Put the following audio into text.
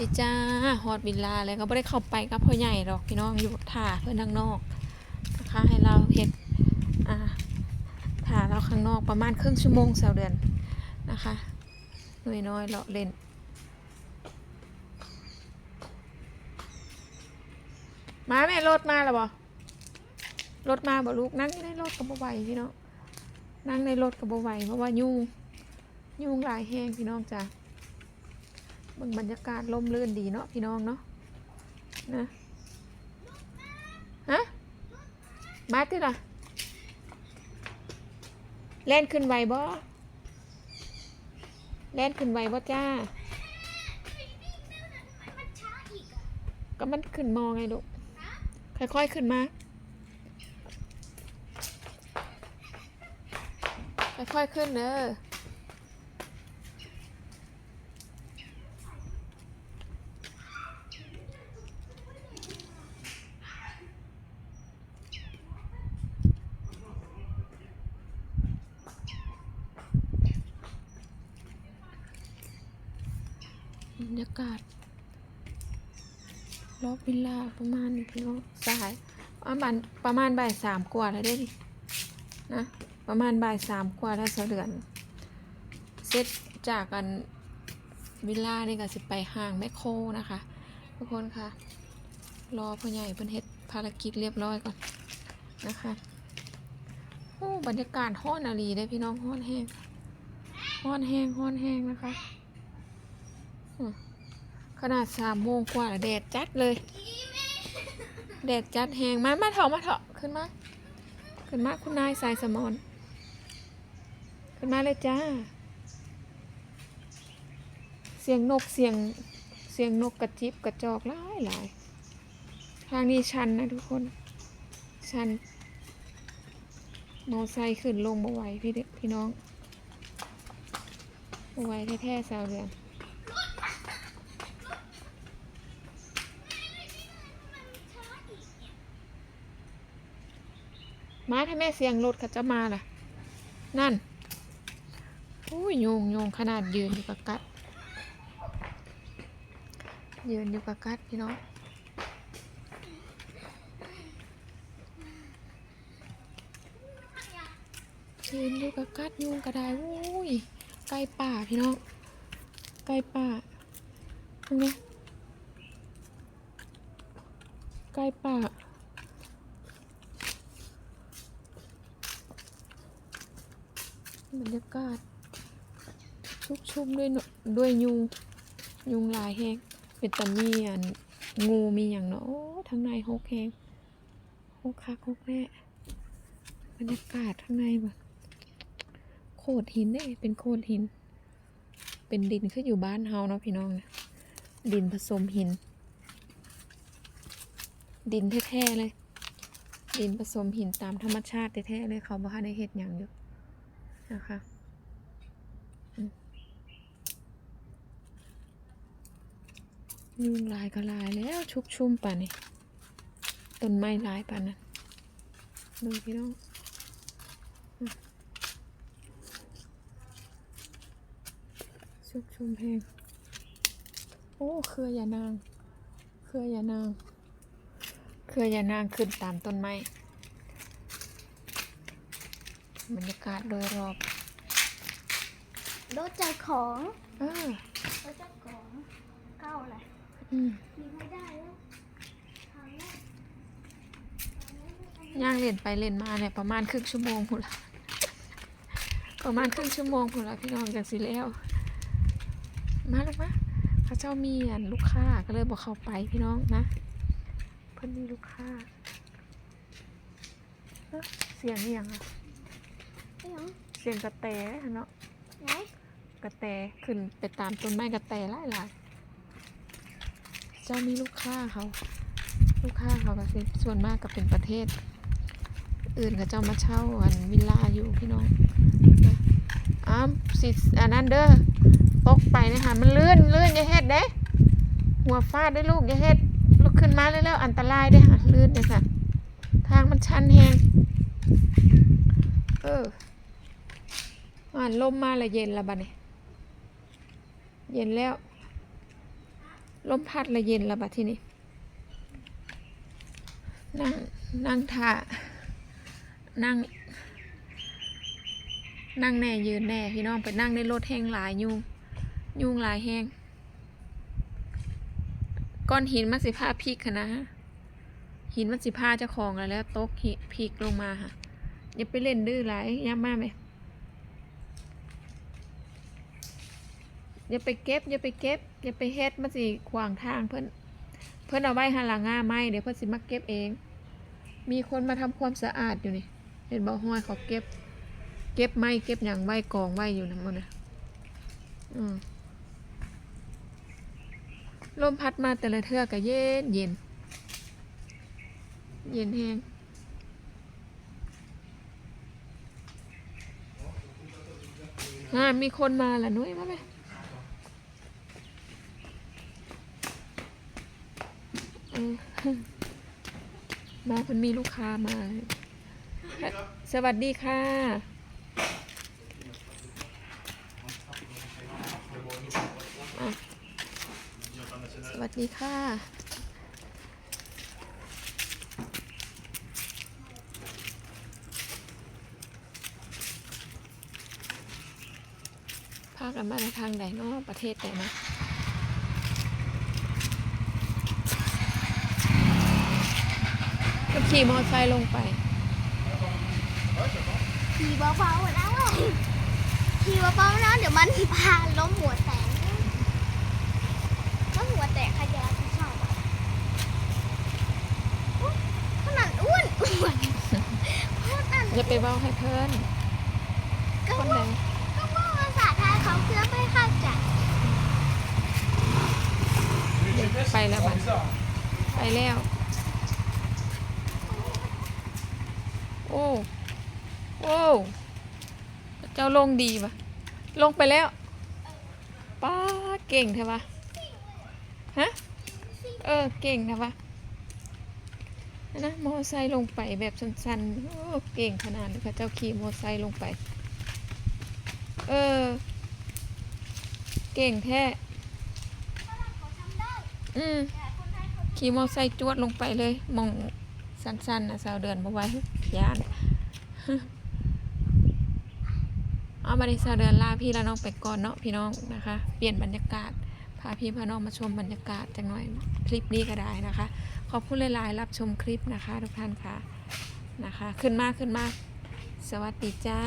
ดีจ้าฮอดวิลลาเลยก็ไม่ได้เข้าไปกับพ่อใหญ่หรอกพี่น้องอยู่ถ่าเพื่อนข้างนอกนะคะให้เราเห็ดอ่าถ่าเราข้างนอกประมาณครึ่งชั่วโมงเสาวเดือนนะคะน้อยๆเลาะเล่นมาแม่รถมาแล้วบ่รถมาบ่ลูกนั่งในรถกับบ่ไหวพี่น้องนั่งในรถกับบ่ไหวเพราะว่ายุงยุงหลายแห้งพี่น้องจ้ะ บิ่งบรรยากาศล่มลื่นดีเนาะพี่น้องเนาะนะฮะมาติล่ะแล่นขึ้นไวบ่แล่นขึ้นไวบ่จ้า ก็มันขึ้นมองไงลูกค่อยๆขึ้นมา ค่อยๆขึ้นเด้อบ รรยากาศรอบวิลล่าประมาณนี้พี่น้องสายประมาณประมาณบ่ายสามกว่าแล้วได้ดินะประมาณบ่ายสามกว่าแล้วเสาเดือนเสร็จจากกันวิลล่านี่ก็สิไปห้างแมคโครนะคะ ทุกคนคะรอพ่อใหญ่เพิ่นเฮ็ดภารกิจเรียบร้อยก่อนนะคะโอ้บรรยากาศห้อนอารีได้พี่น้องห้อนแห้งห้อนแห้งห้อนแห้งนะคะ ขนาดสามโมงกว่าแล้วแดดจัดเลย แดดจัดแหงมามาเถอะมาเถอะขึ้นมา ขึ้นมาคุณนายสายสมอน ขึ้นมาเลยจ้า เสียงนกเสียงเสียงนกกระจิบกระจอกหลายหลายทางนี้ชันนะทุกคน ชันมอไซค์ขึ้นลงบ่ไหวพี่เด็กพี่น้องบ่ไหวแท้ๆสาวเรือน มาถ้าแม่เสียงรถเขาจะมาล่ะ นั่นอุ้ยโยงโยงขนาดยืนอยู่กับกัด ยืนอยู่กับกัดพี่น้องยืนอยู่กับกัดยุงกระไดอุ้ยใกล้ป่าพี่น้องใกล้ป่าตรงนี้ใกล้ป่า บรรยากาศชุกชุมด้วยด้วยยุงยุงลายแหงเป็นตามีอันงูมีอย่างเนาะทั้งในหกแหงหกคักหกแร่บรรยากาศข้างในแบบโขดหินเด้เป็นโขดหิน เป็นดินคืออยู่บ้านเฮาเนาะพี่น้องนะดินผสมหิน ดินแท้ๆเลย ดินผสมหินตามธรรมชาติแท้ๆเลยเขาบอกให้ได้เห็ดอย่างอยู่ นะคะยุงลายก็ลายแล้วชุกชุ่มป่านี่ต้นไม้ลายป่านั้นดูพี่น้องชุกชุ่มแพงโอ้เครือยานาง เครือยานาง เครือยานางขึ้นตามต้นไม้ บรรยากาศโดยรอบรถจัดของเออรถจัดของเก้าอะไรอืมมีไม่ได้แล้วทางแรกย่างเล่นไปเล่นมาเนี่ยประมาณครึ่งชั่วโมงพูนละประมาณครึ่งชั่วโมงพูนละพี่น้องจากสิแล้วมาลูกมาเขาเจ้ามีอันลูกค้าก็เลยบอกเข้าไปพี่น้องนะเพิ่นมีลูกค้าเอ๊ะเสียงอหย่างอะไม่หรอ เสียงกระแตเนาะไหนกระแตขึ้นไปตามต้นไม้กระแตหลายหลายเจ้ามีลูกค้าเขา ลูกค้าเขาก็สิส่วนมากก็เป็นประเทศ อื่นเขาเจ้ามาเช่าอันวิลล่าอยู่พี่น้องนะอ้าวสิอันนั้นเด้อตกไปนะคะมันเลื่อนเลื่อนอย่าเฮ็ดเด้หัวฟาดได้ลูกอย่าเฮ็ดลุกขึ้นมาเร็วๆอันตรายเด้อค่ะลื่นเด้อค่ะทางมันชันแฮงเออ อ่านลมมาละเย็นละบัดนี้เย็นแล้ว ลมพัดละเย็นละบัดที่นี่นั่งนั่งท่านั่ง นั่งแน่ยืนแน่พี่น้องไปนั่งในรถแห้งหลายยุงยุงหลายแห้งก้อนหินมันสิพาพิกค่ะนะหินมันสิพาเจ้าของแล้วแล้วตกพิกลงมาค่ะอย่าไปเล่นดื้อหลายย่ำมากไหม อย่าไปเก็บอย่าไปเก็บอย่าไปเฮ็ดมันสิขวางทางเพิ่นเพิ่นเอาไว้หาลังง่าไม้เดี๋ยวเพิ่นสิมาเก็บเอง มีคนมาทำความสะอาดอยู่นี่ เห็นบ่ห้อยเขาเก็บ เก็บไม้เก็บอย่างไว้กองไว้อยู่นะมันนะอืมลมพัดมาแต่ละเทือกก็เย็นเย็น เย็นแห้งอ่ามีคนมาละนุ้ยมาไหมเออ มาคนมีลูกค้ามา สวัสดีค่ะ สวัสดีค่ะพากันมาทางใดเนาะประเทศใดนะ ขี่มอเตอร์ไซค์ลงไป ขี่เบาๆนะขี่เบาๆนะเดี๋ยวมันพาล้มหัวแตกแล้วหัวแตกใครจะรับผิดชอบอะอุ๊ยขนาดอ้วนอ้วนขนาดอย่าไปเว้าให้เพิ่นก็คนใดว่าก็ว่าภาษาไทยเขาเพื่อไม่เข้าใจไปแล้วบัดไปแล้ว โอ้โอ้เจ้าลงดีปะลงไปแล้วป้าเก่งใช่ปะฮะเออเก่งใช่ปะนะมอไซค์ลงไปแบบสั้นๆโอ้เก่งขนาดนี้พระเจ้าขี่มอไซค์ลงไป เออ เก่งแท้อืมขี่มอไซค์จวดลงไปเลยมอง สั้นๆนะสาวเดือนมาไว้ยานเอามาในสาวเดือนลาพี่และน้องไปก่อนเนาะพี่น้องนะคะ เปลี่ยนบรรยากาศพาพี่พาน้องมาชมบรรยากาศจังหน่อยคลิปนี้ก็ได้นะคะ ขอบคุณหลายๆรับชมคลิปนะคะ ทุกท่านค่ะนะคะ ขึ้นมากขึ้นมากสวัสดีจ้า